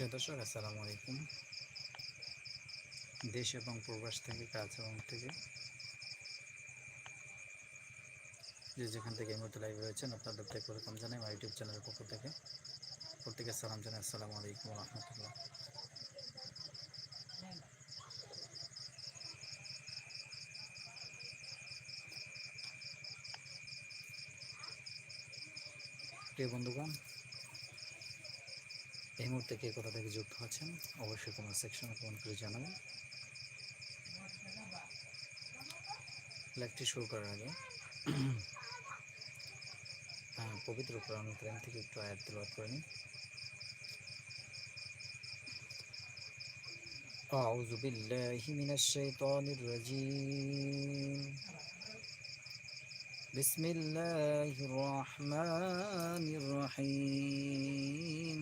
প্রিয় দর্শক, আসসালামু আলাইকুম। দেশ এবং প্রবাস থেকে, কাজ এবং থেকে। যে যেখান থেকে এই মুহূর্তে লাইভ রয়েছেন আপনাদের থেকে ওয়েলকাম জানাই আমার ইউটিউব চ্যানেলের পক্ষ থেকে। প্রত্যেকের সালাম জানাই, আসসালামু আলাইকুম রহমতুল্লাহ। বন্ধুগণ এই মুহূর্তে কে কোথা থেকে যুক্ত আছেন অবশ্যই কমেন্ট সেকশনে কমেন্ট করে জানাবেন লাইভটি শুরু করার আগে আহ, পবিত্র কোরআন কারিম থেকে একটু আয়াত তেলাওয়াত করে নিই أعوذ بالله من الشيطان الرجيم بسم الله الرحمن الرحيم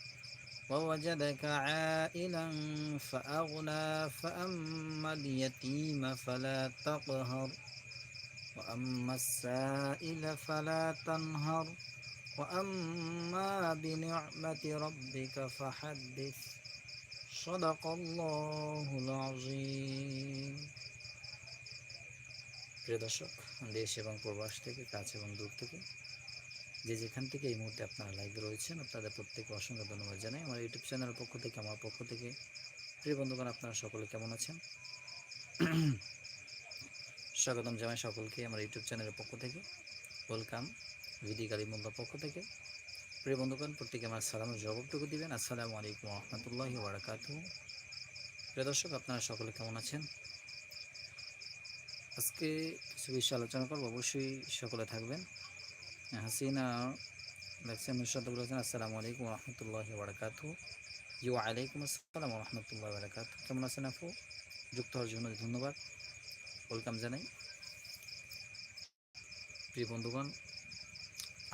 ووجدك عائلا فأغنى فأما اليتيم فلا تقهر وأما السائل فلا تنهر وأما بنعمة ربك فحدث صدق الله العظيم প্রিয় দর্শক দেশ এবং প্রবাস থেকে কাছে এবং দূর থেকে যে যেখান থেকে এই মুহূর্তে আপনারা লাইভে রয়েছেন, আপনাদের প্রত্যেকে অসংখ্য ধন্যবাদ জানাই। আমার ইউটিউব চ্যানেলের পক্ষ থেকে, আমার পক্ষ থেকে প্রিয় বন্ধুগণ, আপনারা সকলে কেমন আছেন? স্বাগতম জানাই সকলকে আমার ইউটিউব চ্যানেলের পক্ষ থেকে। ওয়েলকাম ভিডি কালিমুল্লার পক্ষ থেকে। প্রিয় বন্ধুগণ, প্রত্যেকে আমার সালামের জবাবটুকু দিবেন। আসসালামু আলাইকুম রহমতুল্লাহি বারাকাতু প্রিয় দর্শক, আপনারা সকলে কেমন আছেন? আজকে কিছু বিষয়ে আলোচনা করব, অবশ্যই সকলে থাকবেন। হাসিনা লেখছেন নুসরাত বলেছেন আসসালামু আলাইকুম রহমতুল্লাহ বারাকাতু ইউ আলাইকুম আসসালাম রহমতুল্লাহ বারাকাতু কেমন আছেন আপু? যুক্ত হওয়ার জন্য ধন্যবাদ। ওয়েলকাম জানাই। প্রিয় বন্ধুগণ,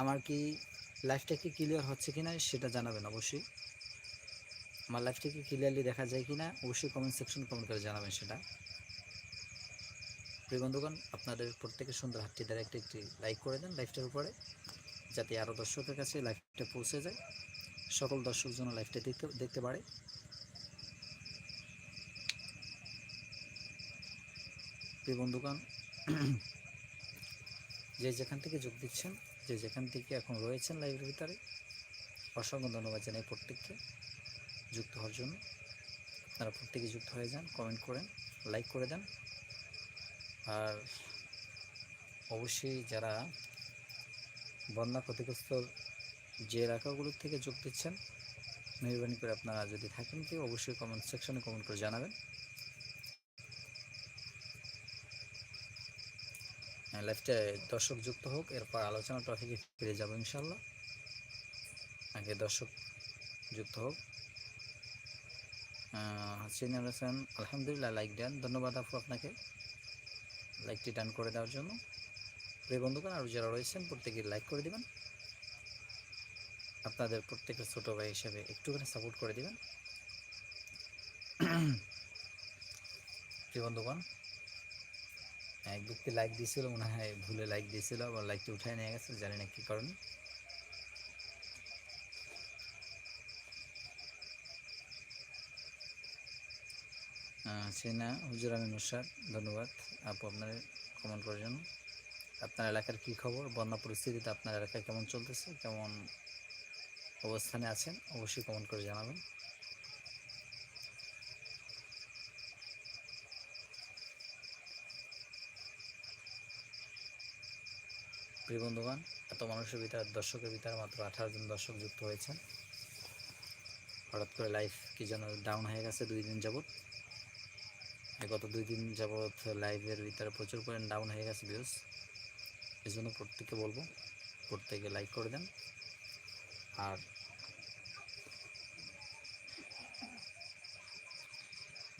আমার কি লাইফটা কি ক্লিয়ার হচ্ছে কিনা সেটা জানাবেন অবশ্যই। আমার লাইফটা কি ক্লিয়ারলি দেখা যায় কিনা অবশ্যই কমেন্ট সেকশন কমেন্ট করে জানাবেন সেটা। প্রিয় বন্ধুগণ, আপনাদের প্রত্যেকের সুন্দর হাতটি দ্বারা একটি একটি লাইক করে দেন লাইভটার উপরে, যাতে আরও দর্শকের কাছে লাইভটা পৌঁছে যায়। সকল দর্শক যেন লাইভটা দেখতে দেখতে পারে। প্রিয় বন্ধুগণ, যে যেখান থেকে যোগ দিচ্ছেন, যে যেখান থেকে এখন রয়েছেন লাইভের ভিতরে, অসংখ্য ধন্যবাদ জানাই প্রত্যেককে যুক্ত হওয়ার জন্য। আপনারা প্রত্যেকে যুক্ত হয়ে যান কমেন্ট করেন লাইক করে দেন। আর অবশ্যই যারা বন্যা ক্ষতিগ্রস্ত যে এলাকাগুলোর থেকে যোগ দিচ্ছেন, মেহরবানি করে আপনারা যদি থাকেন কেউ, অবশ্যই কমেন্ট সেকশনে কমেন্ট করে জানাবেন। লাইফটা দর্শক যুক্ত হোক, এরপর আলোচনা টপিকে ফিরে যাব ইনশাল্লাহ আগে দর্শক যুক্ত হোক। হোসেন আলহামদুলিল্লাহ লাইক দেন। ধন্যবাদ আপু আপনাকে। লাইকটি ডান করে দেওয়ার জন্য। প্রিয় বন্ধুগণ, আরও যারা রয়েছেন প্রত্যেকে লাইক করে দিবেন। আপনাদের প্রত্যেকের ছোটো ভাই হিসেবে একটুখানি সাপোর্ট করে দিবেন। প্রিয় বন্ধুগণ, এক ব্যক্তি লাইক দিয়েছিল, মনে হয় ভুলে লাইক দিয়েছিল, আবার লাইকটি উঠায় নিয়ে গেছে, জানি না কী কারণে। সেনা, হুজুর আমি নুসার ধন্যবাদ। আপু, আপনার কমেন্ট করার জন্য। আপনার এলাকার কী খবর? বন্যা পরিস্থিতিতে আপনার এলাকায় কেমন চলতেছে? কেমন অবস্থানে আছেন? অবশ্যই কমেন্ট করে জানাবেন। প্রিয় বন্ধুগণ, এত মানুষের ভিতরে, দর্শকের ভিতরে মাত্র আঠারো জন দর্শক যুক্ত হয়েছেন। হঠাৎ করে লাইফ কি যেন ডাউন হয়ে গেছে দুই দিন যাবত গত দুই দিন যাবৎ লাইভের ভিতরে প্রচুর পরিমাণ ডাউন হয়ে গেছে ভিউজ এই জন্য প্রত্যেককে বলব প্রত্যেকে লাইক করে দেন। আর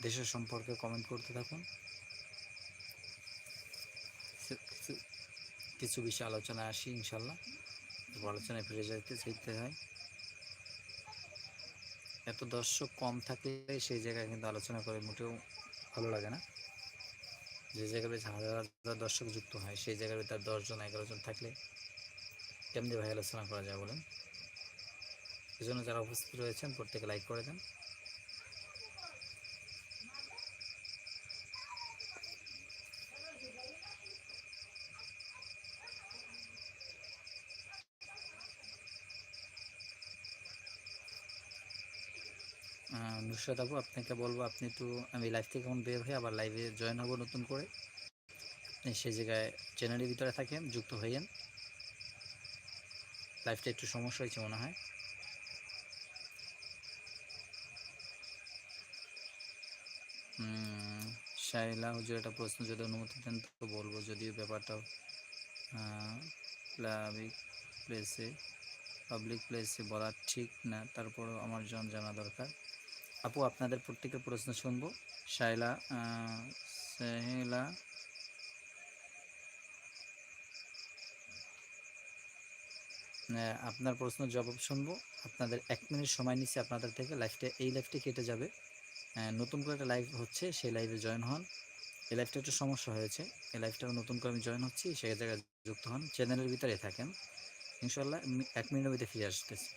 দেশের সম্পর্কে কমেন্ট করতে থাকুন। কিছু কিছু বিষয়ে আলোচনা আসি, ইনশাল্লাহ। আলোচনায় ফিরে যেতে চাইতে হয় এত দর্শক কম থাকলে সেই জায়গায় কিন্তু আলোচনা করে মোটেও ভালো লাগে না। যে জায়গায় হাজার হাজার দর্শক যুক্ত হয়, সেই জায়গায় তার দশজন এগারো জন থাকলে কেমনি ভাই আলোচনা করা যায় বলেন? এজন্য জন্য যারা উপস্থিত রয়েছেন, প্রত্যেকে লাইক করে দেন। নুসরাত আপু, আপনাকে বলব, আপনি একটু, আমি লাইভ থেকে এখন বের হয়ে আবার লাইভে জয়েন হব নতুন করে। আপনি সেই জায়গায় চ্যানেলের ভিতরে থাকেন, যুক্ত হইয়েন। লাইভটা একটু সমস্যা হয়েছে মনে হয়। শাইলা হুজুর একটা প্রশ্ন যদি অনুমতি দেন তো বলব, যদিও ব্যাপারটা পাবলিক প্লেসে পাবলিক প্লেসে বলা ঠিক না, তারপরেও আমার জন জানা দরকার। আপু, আপনাদের প্রত্যেকের প্রশ্ন শুনব। শাইলা সাহেলা। আপনার প্রশ্ন জবাব শুনব। আপনাদের এক মিনিট সময় নিচ্ছে আপনাদের থেকে। লাইভটা এই লাইভটা কেটে যাবে। নতুন করে একটা লাইভ হচ্ছে, সেই লাইভে জয়েন হন। এই লাইফটা একটু সমস্যা হয়েছে। এই লাইফটা নতুন করে আমি জয়েন হচ্ছি, সেই জায়গায় যুক্ত হন। চ্যানেলের ভিতরে থাকেন। ইনশাল্লাহ এক মিনিটের মধ্যে ফিরে আসতেছি।